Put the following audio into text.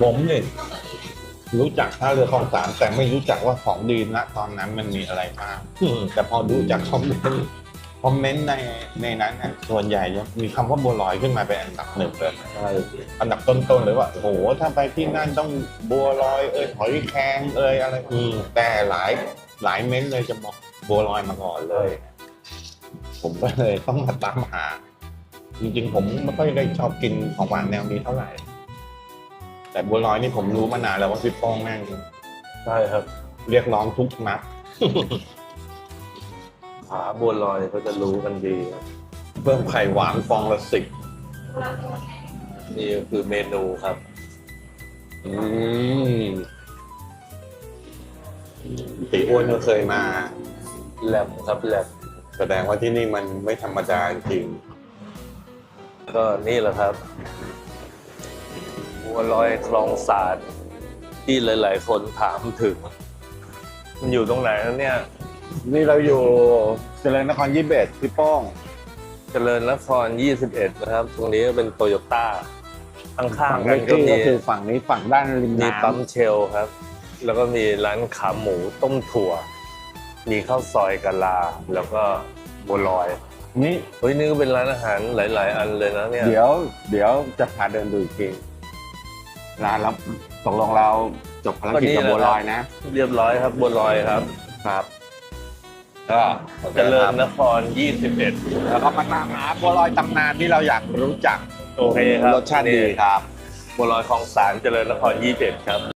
ผมเนี่ยรู้จักท่าเรือคลองสามแต่ไม่รู้จักว่าของดีนะตอนนั้นมันมีอะไรบ้างแต่พอดูจากคอมเมนต์คอมเมนต์ในในนั้นน่ะส่วนใหญ่จะมีคำว่าบัวลอยขึ้นมาเป็นอันดับหนึ่งเลยใช่อันดับต้นๆเลยว่าโอ้โหถ้าไปที่นั่นต้องบัวลอยเอ้ยหอยแครงเอ้ยอะไรอืมแต่หลายหลายเม้นต์เลยจะบอกบัวลอยมาก่อนเลย ผมก็เลยต้องมาตามหา จริงๆ ผมไม่ค่อยได้ชอบกินของหวานแนวนี้เท่าไหร่ แต่บัวลอยนี่ผมรู้มานานแล้วว่าพี่โป้องแม่งใช่ครับเรียกร้องทุกนัด ผาบัวลอยเขาจะรู้กันดีครับเพิ่มไข่หวานฟองละสิบนี่ก็คือเมนูครับ อืมตีอ้วนก็เคยมา แลบครับแลบแสดงว่าที่นี่มันไม่ธรรมดาจริง ก็นี่แหละครับ บัวลอยคลองสาดที่หลาย ๆ คนถามถึง มันอยู่ตรงไหนนะเนี่ย นี่เราอยู่เจริญนครยี่สิบเอ็ดพี่โป้อง เจริญนคร 21 นะครับ ตรงนี้ก็เป็นโตโยต้าข้างฝั่งๆเมกันกก็กี้มีก็คือฝั่งนี้ฝั่งด้านริมมีน้ปั๊มเชลครับ แล้วก็มีร้านขาหมูต้มถั่ว มีข้าวซอยกะลา แล้วก็บัวลอยำนี่เฮ้ยนี่ก็เป็นร้านอาหารหลาย ๆ อันเลยนะเนี่ย เดี๋ยวเดี๋ยวจะพาเดินดูอีกที ร้านแล้วตกลงเราจบภารกิจกับบัวลอยนะ เรียบร้อยครับบัวลอยครับครับ ก็เจริญนคร 21 แล้วก็มาตามหาบัวลอยตำนานที่เราอยากรู้จักโอเคครับรสชาติดีครับบัวลอยคลองสารเจริญนคร21ครับ